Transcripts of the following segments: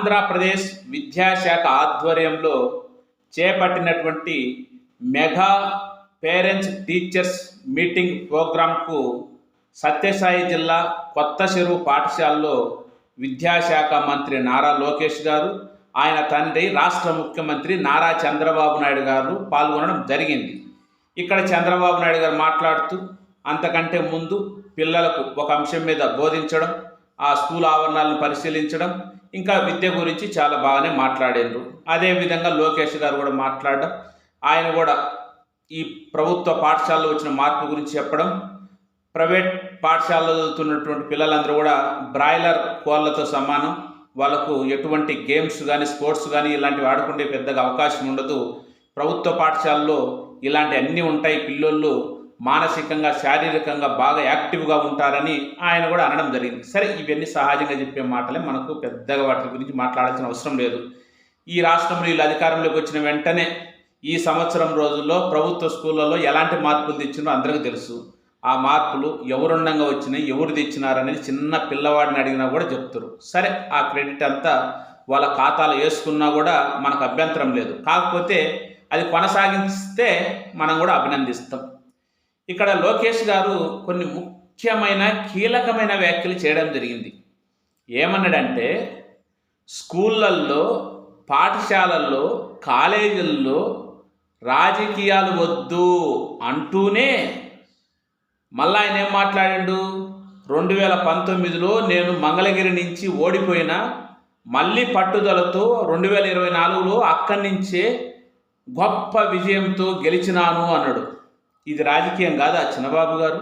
ఆంధ్రప్రదేశ్ విద్యాశాఖ ఆధ్వర్యంలో చేపట్టినటువంటి మెగా పేరెంట్స్ టీచర్స్ మీటింగ్ ప్రోగ్రాంకు సత్యసాయి జిల్లా కొత్త చెరువు పాఠశాలలో విద్యాశాఖ మంత్రి నారా లోకేష్ గారు ఆయన తండ్రి రాష్ట్ర ముఖ్యమంత్రి నారా చంద్రబాబు నాయుడు గారు పాల్గొనడం జరిగింది. ఇక్కడ చంద్రబాబు నాయుడు గారు మాట్లాడుతూ అంతకంటే ముందు పిల్లలకు ఒక అంశం మీద బోధించడం ఆ స్కూల్ ఆవరణాలను పరిశీలించడం ఇంకా విద్య గురించి చాలా బాగానే మాట్లాడారు అదేవిధంగా లోకేష్ గారు కూడా మాట్లాడడం ఆయన కూడా ఈ ప్రభుత్వ పాఠశాలలో వచ్చిన మార్పు గురించి చెప్పడం ప్రైవేట్ పాఠశాలలో చదువుతున్నటువంటి పిల్లలందరూ కూడా బ్రాయిలర్ కోళ్ళతో సమానం వాళ్ళకు ఎటువంటి గేమ్స్ కానీ స్పోర్ట్స్ కానీ ఇలాంటివి ఆడుకుంటే పెద్దగా అవకాశం ఉండదు. ప్రభుత్వ పాఠశాలలో ఇలాంటి అన్నీ ఉంటాయి పిల్లోళ్ళు మానసికంగా శారీరకంగా బాగా యాక్టివ్గా ఉంటారని ఆయన కూడా అనడం జరిగింది. సరే ఇవన్నీ సహజంగా చెప్పే మాటలే. మనకు పెద్దగా వాటి గురించి మాట్లాడాల్సిన అవసరం లేదు. ఈ రాష్ట్రంలో వీళ్ళు అధికారంలోకి వచ్చిన వెంటనే ఈ సంవత్సరం రోజుల్లో ప్రభుత్వ స్కూళ్ళల్లో ఎలాంటి మార్పులు తెచ్చిందో అందరికీ తెలుసు. ఆ మార్పులు ఎవరుండంగా వచ్చినాయి ఎవరు తెచ్చినారనేది చిన్న పిల్లవాడిని అడిగినా కూడా చెప్తారు. సరే ఆ క్రెడిట్ అంతా వాళ్ళ ఖాతాలో వేసుకున్నా కూడా మనకు అభ్యంతరం లేదు. కాకపోతే అది కొనసాగిస్తే మనం కూడా అభినందిస్తాం. ఇక్కడ లోకేష్ గారు కొన్ని ముఖ్యమైన కీలకమైన వ్యాఖ్యలు చేయడం జరిగింది. ఏమన్నాడంటే స్కూళ్ళల్లో పాఠశాలల్లో కాలేజీల్లో రాజకీయాలు వద్దు అంటూనే మళ్ళా ఆయన ఏం మాట్లాడాడు? రెండు వేల పంతొమ్మిదిలో నేను మంగళగిరి నుంచి ఓడిపోయిన మళ్ళీ పట్టుదలతో రెండు వేల ఇరవై నాలుగులో అక్కడి నుంచే గొప్ప విజయంతో గెలిచినాను అన్నాడు. ఇది రాజకీయం కాదా చిన్నబాబు గారు?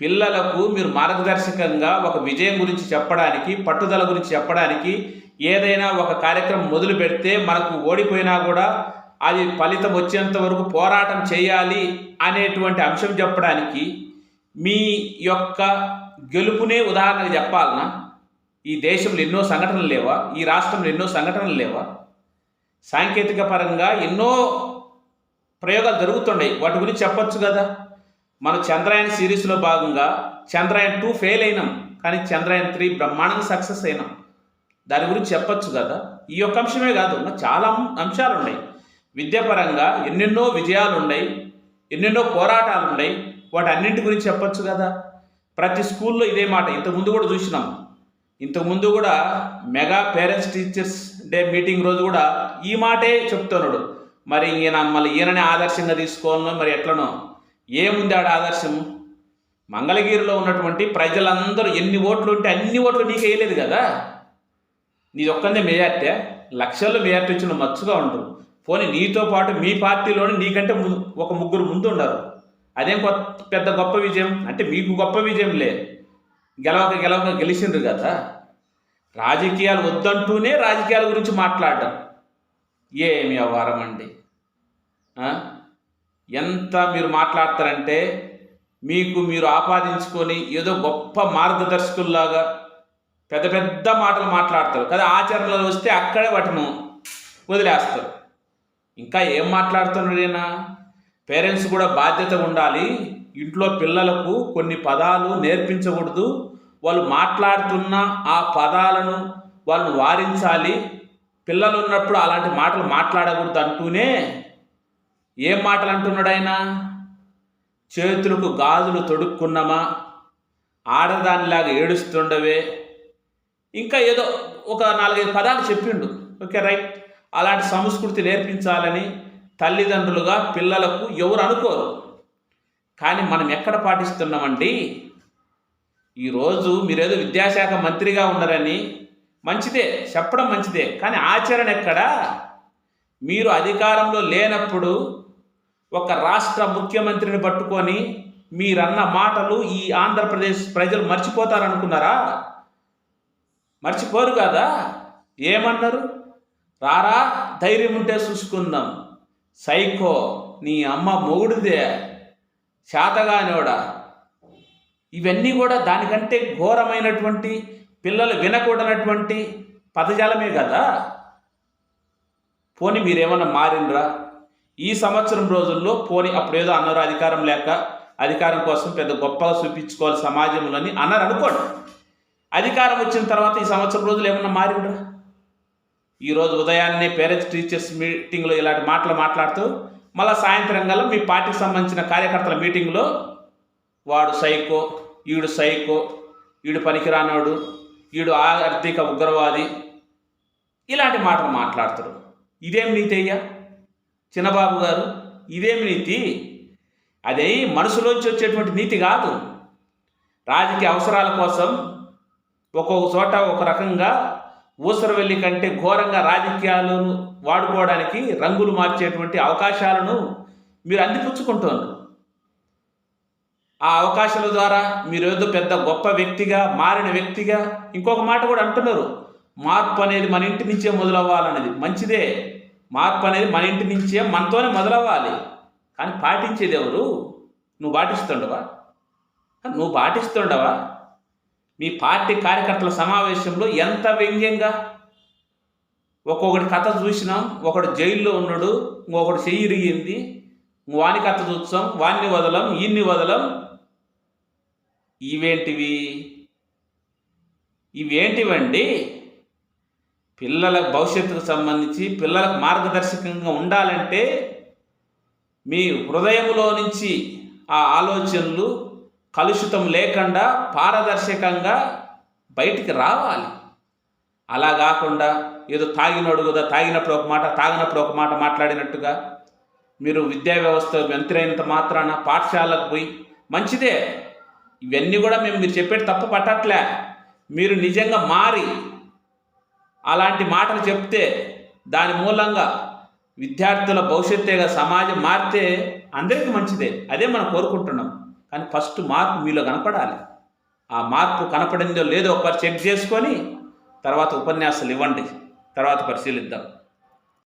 పిల్లలకు మీరు మార్గదర్శకంగా ఒక విజయం గురించి చెప్పడానికి పట్టుదల గురించి చెప్పడానికి ఏదైనా ఒక కార్యక్రమం మొదలు పెడితే మనకు ఓడిపోయినా కూడా అది ఫలితం వచ్చేంత వరకు పోరాటం చేయాలి అనేటువంటి అంశం చెప్పడానికి మీ యొక్క గెలుపునే ఉదాహరణకు చెప్పాలనా? ఈ దేశంలో ఎన్నో సంఘటనలు లేవా? ఈ రాష్ట్రంలో ఎన్నో సంఘటనలు లేవా? సాంకేతిక పరంగా ఎన్నో ప్రయోగాలు జరుగుతున్నాయి వాటి గురించి చెప్పొచ్చు కదా? మన చంద్రయాన్ సిరీస్లో భాగంగా చంద్రయాన్ టూ ఫెయిల్ అయినాం. కానీ చంద్రయాన్ త్రీ బ్రహ్మాండంగా సక్సెస్ అయినాం. దాని గురించి చెప్పొచ్చు కదా? ఈ యొక్క అంశమే కాదు చాలా అంశాలు ఉన్నాయి విద్యాపరంగా ఎన్నెన్నో విజయాలు ఉన్నాయి ఎన్నెన్నో పోరాటాలు ఉన్నాయి వాటి అన్నింటి గురించి చెప్పొచ్చు కదా? ప్రతి స్కూల్లో ఇదే మాట. ఇంతకుముందు కూడా చూసినాం. ఇంతకుముందు కూడా mega parents teachers day meeting రోజు కూడా ఈ మాటే చెప్తున్నాడు. మరి ఈయన మళ్ళీ ఈయననే ఆదర్శంగా తీసుకోవాలనో మరి ఎట్లనో? ఏముంది ఆడ ఆదర్శం? మంగళగిరిలో ఉన్నటువంటి ప్రజలందరూ ఎన్ని ఓట్లు ఉంటే అన్ని ఓట్లు నీకు వేయలేదు కదా? నీది ఒక్కనే మేయార్టీ. లక్షల్లో మేయార్టీ వచ్చిన మచ్చుగా ఉండరు పోనీ నీతో పాటు మీ పార్టీలోనే నీకంటే ము- ఒక ముగ్గురు ముందు ఉండరు. అదేం కొత్త పెద్ద గొప్ప విజయం? అంటే మీకు గొప్ప విజయం లే గెలవక గెలవక గెలిచిండ్రు కదా? రాజకీయాలు వద్దంటూనే రాజకీయాల గురించి మాట్లాడటం ఏమి వ్యవహారం అండి? ఎంత మీరు మాట్లాడతారంటే మీకు మీరు ఆపాదించుకొని ఏదో గొప్ప మార్గదర్శకుల్లాగా పెద్ద పెద్ద మాటలు మాట్లాడతారు. కదా ఆచరణలో వస్తే అక్కడే వాటిని వదిలేస్తారు. ఇంకా ఏం మాట్లాడుతున్నాడు పేరెంట్స్ కూడా బాధ్యత ఉండాలి. ఇంట్లో పిల్లలకు కొన్ని పదాలు నేర్పించకూడదు. వాళ్ళు మాట్లాడుతున్న ఆ పదాలను వాళ్ళని వారించాలి. పిల్లలు ఉన్నప్పుడు అలాంటి మాటలు మాట్లాడకూడదు అంటూనే ఏం మాటలు అంటున్నాడు ఆయన? చేతులకు గాజులు తొడుక్కున్నామా? ఆడదానిలాగా ఏడుస్తుండవే? ఇంకా ఏదో ఒక నాలుగైదు పదాలు చెప్పిండు. Okay right. అలాంటి సంస్కృతి నేర్పించాలని తల్లిదండ్రులుగా పిల్లలకు ఎవరు అనుకోరు. కానీ మనం ఎక్కడ పాటిస్తున్నామండి? ఈరోజు మీరేదో విద్యాశాఖ మంత్రిగా ఉన్నారని మంచిదే చెప్పడం మంచిదే. కానీ ఆచరణ ఎక్కడా? మీరు అధికారంలో లేనప్పుడు ఒక రాష్ట్ర ముఖ్యమంత్రిని పట్టుకొని మీరన్న మాటలు ఈ ఆంధ్రప్రదేశ్ ప్రజలు మర్చిపోతారనుకున్నారా? మర్చిపోరు కదా? ఏమన్నారు? రారా ధైర్యం ఉంటే చూసుకుందాం. సైకో నీ అమ్మ మొగుడిదే శాతగానోడా. ఇవన్నీ కూడా దానికంటే ఘోరమైనటువంటి పిల్లలు వినకూడనటువంటి పదజాలమే కదా? పోని మీరేమన్నా మారిండ్రా? ఈ సంవత్సరం రోజుల్లో పోని అప్పుడేదో అన్నారు అధికారం లేక అధికారం కోసం పెద్ద గొప్పగా చూపించుకోవాలి సమాజంలోని అన్నారు అనుకోండి. అధికారం వచ్చిన తర్వాత ఈ సంవత్సరం రోజులు ఏమన్నా మారిండ్రా? ఈరోజు ఉదయాన్నే పేరెంట్స్ టీచర్స్ మీటింగ్లో ఇలాంటి మాటలు మాట్లాడుతూ మళ్ళీ సాయంత్రం గల మీ పార్టీకి సంబంధించిన కార్యకర్తల మీటింగ్లో వాడు సైకో ఈడు సైకో ఈడు పనికిరానోడు వీడు ఆర్థిక ఉగ్రవాది ఇలాంటి మాటలు మాట్లాడతారు ఇదేం నీతి అయ్యా చిన్నబాబు గారు ఇదేమి నీతి? అదే మనసులోంచి వచ్చేటువంటి నీతి కాదు. రాజకీయ అవసరాల కోసం ఒక్కొక్క చోట ఒక రకంగా ఊసరవెల్లి కంటే ఘోరంగా రాజకీయాలను వాడుకోవడానికి రంగులు మార్చేటువంటి అవకాశాలను మీరు అందిపుచ్చుకుంటున్నారు ఆ అవకాశాల ద్వారా మీరు ఏదో పెద్ద గొప్ప వ్యక్తిగా మారిన వ్యక్తిగా ఇంకొక మాట కూడా అంటున్నారు. మార్పు అనేది మన ఇంటి నుంచే మొదలవ్వాలనేది మంచిదే. మార్పు అనేది మన ఇంటి నుంచే మనతోనే మొదలవ్వాలి. కానీ పాటించేది ఎవరు? నువ్వు పాటిస్తుండవా? నువ్వు పాటిస్తుండవా? మీ పార్టీ కార్యకర్తల సమావేశంలో ఎంత వ్యంగ్యంగా? ఒక్కొక్కటి కథ చూసినాం ఒకడు జైల్లో ఉన్నాడు ఇంకొకటి చెయ్యి ఇరిగింది వాని కథ చూస్తాం వాన్ని వదలం ఈయన్ని వదలం ఇవేంటివి? ఇవేంటివండి? పిల్లల భవిష్యత్తుకు సంబంధించి పిల్లలకు మార్గదర్శకంగా ఉండాలంటే మీ హృదయంలో నుంచి ఆ ఆలోచనలు కలుషితం లేకుండా పారదర్శకంగా బయటికి రావాలి. అలా కాకుండా ఏదో తాగినోడు కదా తాగినప్పుడు ఒక మాట తాగినప్పుడు ఒక మాట మాట్లాడినట్టుగా మీరు విద్యా వ్యవస్థ మంత్రైనంత మాత్రాన పాఠశాలకు పోయి మంచిదే. ఇవన్నీ కూడా మేము మీరు చెప్పేది తప్పు పట్టట్లే. మీరు నిజంగా మారి అలాంటి మాటలు చెప్తే దాని మూలంగా విద్యార్థుల భవిష్యత్తుగా సమాజం మారితే అందరికీ మంచిదే. అదే మనం కోరుకుంటున్నాం. కానీ ఫస్ట్ మార్పు మీలో కనపడాలి. ఆ మార్పు కనపడిందో లేదో ఒకసారి చెక్ చేసుకొని తర్వాత ఉపన్యాసాలు ఇవ్వండి. తర్వాత పరిశీలిద్దాం.